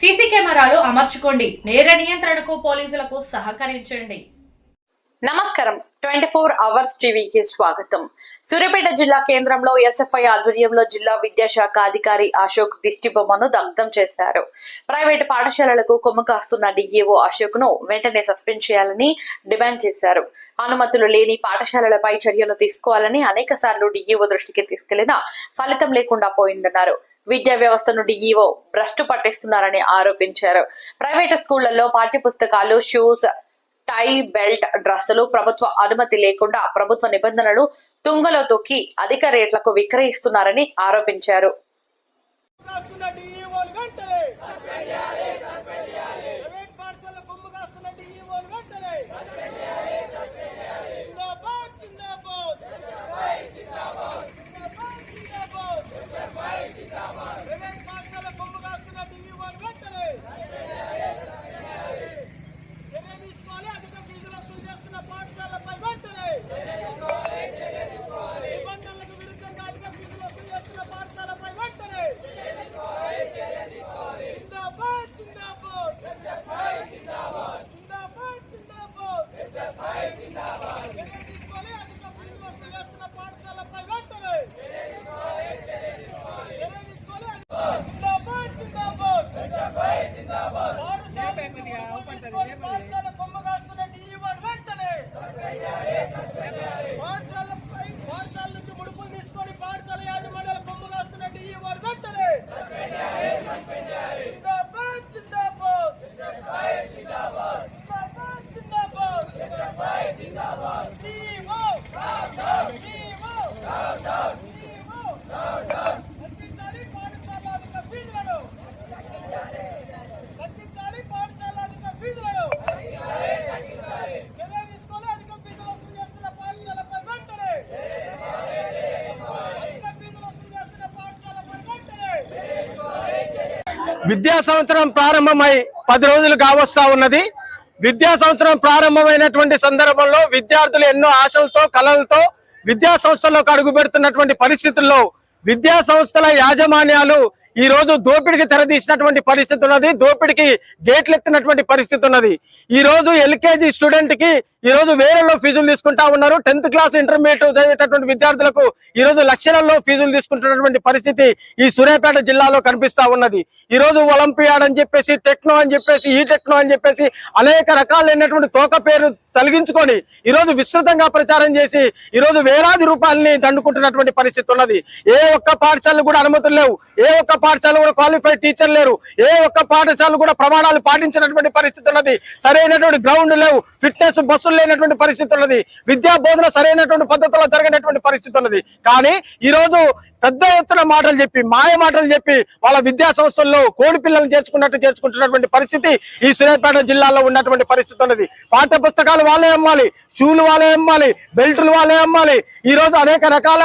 CC కెమెరాలు అమర్చుకోండి. నేర నియంత్రణకు పోలీసులకు సహకరించండి. నమస్కారం. ట్వంటీ ఫోర్ అవర్స్ టీవీకి స్వాగతం. సూర్యాపేట జిల్లా కేంద్రంలో ఎస్ఎఫ్ఐ ఆధ్వర్యంలో జిల్లా విద్యాశాఖ అధికారి అశోక్ దిష్టి బొమ్మను దగ్ధం చేశారు. ప్రైవేట్ పాఠశాలలకు కొమ్ము కాస్తున్న డిఈఓ అశోక్ను వెంటనే సస్పెండ్ చేయాలని డిమాండ్ చేశారు. అనుమతులు లేని పాఠశాలలపై చర్యలు తీసుకోవాలని అనేక సార్లు డిఈఓ దృష్టికి తీసుకెళ్ళినా ఫలితం లేకుండా పోయిందన్నారు. విద్యా వ్యవస్థను డిఈఓ భ్రష్టు పట్టిస్తున్నారని ఆరోపించారు. ప్రైవేటు స్కూళ్ళలో పాఠ్యపుస్తకాలు షూస్ టై బెల్ట్ డ్రెస్సులు ప్రభుత్వ అనుమతి లేకుండా ప్రభుత్వ నిబంధనలు తుంగలో తొక్కి అధిక రేట్లకు విక్రయిస్తున్నారని ఆరోపించారు కాస్తున్న డిఈఓలు వెంటనే ప్రైవేట్ పాఠశాల కొమ్ము కాస్తున్న డిఈఓలు వెంటనే జిందాబాద్ జిందాబాద్ జిందాబాద్ జిందాబాద్ ప్రైవేట్ పాఠశాల కొమ్ము కాస్తున్న డిఈఓలు వెంటనే చర్య తీసుకోవాలి అధిక ఫీజులు వసూలు చేస్తున్న పాఠశాలపై వెంటనే నిబంధనలకు విరుద్ధంగా అధిక ఫీజులు వసూలు చేస్తున్న పాఠశాలపై వెంటనే జిందాబాద్ జిందాబాద్ జిందాబాద్ జిందాబాద్ చర్య తీసుకోవాలి అధిక ఫీజులు వసూలు చేస్తున్న పాఠశాలపై వెంటనే చర్య తీసుకోవాలి జిందాబాద్ జిందాబాద్ పాఠశాల తీసుకొని పాఠశాల కొమ్ము కాస్తున్న డిఈఓ వెంటనే పాఠశాలపై పాఠశాల నుంచి ముడుపులు తీసుకొని పాఠశాల యాజమాన్యాల కొమ్ము కాస్తున్న డిఈఓ వెంటనే జిందాబాద్ జిందాబాద్ జిందాబాద్ జిందాబాద్ డిఈఓ డిఈఓ డిఈఓ కల్పించాలి పాఠశాల అధిక ఫీజులను తగ్గించాలి పాఠశాల అధిక ఫీజులను చర్య తీసుకోవాలి అధిక ఫీజులు వసూలు చేస్తున్న పాఠశాలపై వెంటనే అధిక ఫీజులు వసూలు చేస్తున్న పాఠశాలపై వెంటనే విద్యా సంవత్సరం ప్రారంభమై పది రోజులు కావస్తా ఉన్నది. విద్యా సంవత్సరం ప్రారంభమైనటువంటి సందర్భంలో విద్యార్థులు ఎన్నో ఆశలతో కళలతో విద్యా సంస్థల్లోకి అడుగు పెడుతున్నటువంటి పరిస్థితుల్లో విద్యా సంస్థల యాజమాన్యాలు ఈ రోజు దోపిడికి తెరదీసినటువంటి పరిస్థితి ఉన్నది. దోపిడికి గేట్లు ఎత్తినటువంటి పరిస్థితి ఉన్నది. ఈ రోజు ఎల్కేజీ స్టూడెంట్కి ఈ రోజు వేలలో ఫీజులు తీసుకుంటా ఉన్నారు. టెన్త్ క్లాస్ ఇంటర్మీడియట్ చదివేటటువంటి విద్యార్థులకు ఈ రోజు లక్షలలో ఫీజులు తీసుకుంటున్నటువంటి పరిస్థితి ఈ సూర్యాపేట జిల్లాలో కనిపిస్తా ఉన్నది. ఈ రోజు ఒలింపియాడ్ అని చెప్పేసి టెక్నో అని చెప్పేసి ఈ టెక్నో అని చెప్పేసి అనేక రకాలైనటువంటి తోక పేరు తొలగించుకొని ఈ రోజు విస్తృతంగా ప్రచారం చేసి ఈ రోజు వేలాది రూపాయలని దండుకుంటున్నటువంటి పరిస్థితి ఉన్నది. ఏ ఒక్క పాఠశాలలు కూడా అనుమతులు లేవు. ఏ ఒక్క పాఠశాల కూడా క్వాలిఫైడ్ టీచర్ లేరు. ఏ ఒక్క పాఠశాల కూడా ప్రమాణాలు పాటించినటువంటి పరిస్థితి ఉన్నది. సరైనటువంటి గ్రౌండ్ లేవు. ఫిట్నెస్ బస్సు బస్సులు లేనటువంటి పరిస్థితి ఉన్నది. విద్యా బోధన సరైనటువంటి పద్ధతిలో జరిగినటువంటి పరిస్థితి ఉన్నది. కానీ ఈ రోజు పెద్ద ఎత్తున మాటలు చెప్పి మాయ మాటలు చెప్పి వాళ్ళ విద్యా సంస్థల్లో కోడి పిల్లలు చేర్చుకున్నట్టు చేర్చుకుంటున్నటువంటి పరిస్థితి ఈ సూర్యాపేట జిల్లాలో ఉన్నటువంటి పరిస్థితి ఉన్నది. పాఠ్య పుస్తకాలు వాళ్ళే అమ్మాలి షూలు వాళ్ళే అమ్మాలి బెల్టులు వాళ్ళే అమ్మాలి. ఈ రోజు అనేక రకాల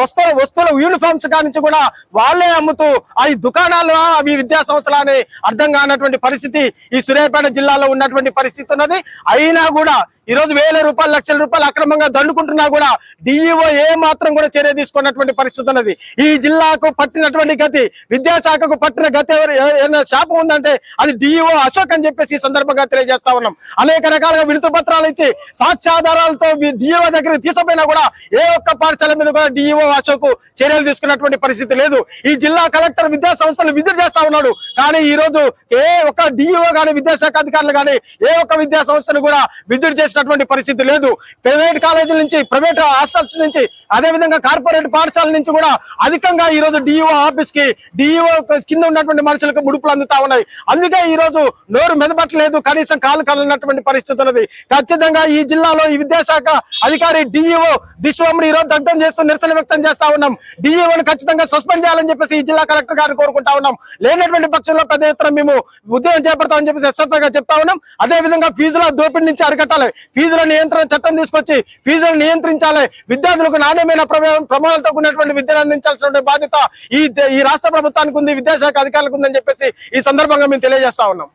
వస్తువుల వస్తువుల యూనిఫామ్స్ కానించి కూడా వాళ్ళే అమ్ముతూ అవి దుకాణాలు అవి విద్యా సంస్థలు అని అర్థం కానటువంటి పరిస్థితి ఈ సూర్యాపేట జిల్లాలో ఉన్నటువంటి పరిస్థితి ఉన్నది. అయినా కూడా ఈ రోజు వేల రూపాయలు లక్షల రూపాయలు అక్రమంగా దండుకుంటున్నా కూడా డిఈఓ ఏ మాత్రం కూడా చర్య తీసుకున్నటువంటి పరిస్థితి ఉన్నది. ఈ జిల్లాకు పట్టినటువంటి గతి విద్యాశాఖకు పట్టిన గతి ఏదైనా శాపం ఉందంటే అది డిఈఓ అశోక్ అని చెప్పేసి ఈ సందర్భంగా తెలియజేస్తా ఉన్నాం. అనేక రకాలుగా వినతి పత్రాలు ఇచ్చి సాక్ష్యాధారాలతో డిఈఓ దగ్గరికి తీసుకుపోయినా కూడా ఏ ఒక్క పాఠశాల మీద కూడా డిఈఓ అశోక్ చర్యలు తీసుకున్నటువంటి పరిస్థితి లేదు. ఈ జిల్లా కలెక్టర్ విద్యా సంస్థలు విధులు చేస్తా ఉన్నాడు. కానీ ఈ రోజు ఏ ఒక్క డిఈఓ గాని విద్యాశాఖ అధికారులు గాని ఏ ఒక్క విద్యా సంస్థను కూడా విధులు చేసినటువంటి పరిస్థితి లేదు. ప్రైవేట్ కాలేజీల నుంచి ప్రైవేట్ హాస్టల్స్ నుంచి అదే విధంగా కార్పొరేట్ పాఠశాల నుంచి కూడా అధికంగా ఈ రోజు డిఈఓ ఆఫీస్కి డిఈఓ కింద ఉన్నటువంటి మనుషులకు ముడుపులు అందుతా ఉన్నాయి. అందుకే ఈ రోజు నోరు మెదపట్లేదు కనీసం కాలు కలనటువంటి పరిస్థితి ఉన్నది. ఖచ్చితంగా ఈ జిల్లాలో ఈ విద్యాశాఖ అధికారి డిఈఓ దిశ్వమ్ని ఈ రోజు దగ్ధం చేస్తూ నిరసన వ్యక్తం చేస్తా ఉన్నాం. డిఈఓను ఖచ్చితంగా సస్పెండ్ చేయాలని చెప్పేసి ఈ జిల్లా కలెక్టర్ గారిని కోరుకుంటా ఉన్నాం. లేనటువంటి పక్షంలో పెద్ద ఎత్తున మేము ఉద్యోగం చేపడతామని చెప్పేసి ఎస్ఎఫ్గా చెప్తా ఉన్నాం. అదే విధంగా ఫీజుల దోపిడీ నుంచి అరికట్టాలి. ఫీజుల నియంత్రణ చట్టం తీసుకొచ్చి ఫీజులను నియంత్రించాలి. విద్యార్థులకు నాణ్యమైన ప్రమాణాలతో కూడినటువంటి విద్యను అందించాల్సిన బాధ్యత ఈ ఈ రాష్ట్ర ప్రభుత్వానికి ఉంది విద్యాశాఖ అధికారులకు ఉందని చెప్పేసి ఈ సందర్భంగా మేము తెలియజేస్తా ఉన్నాం.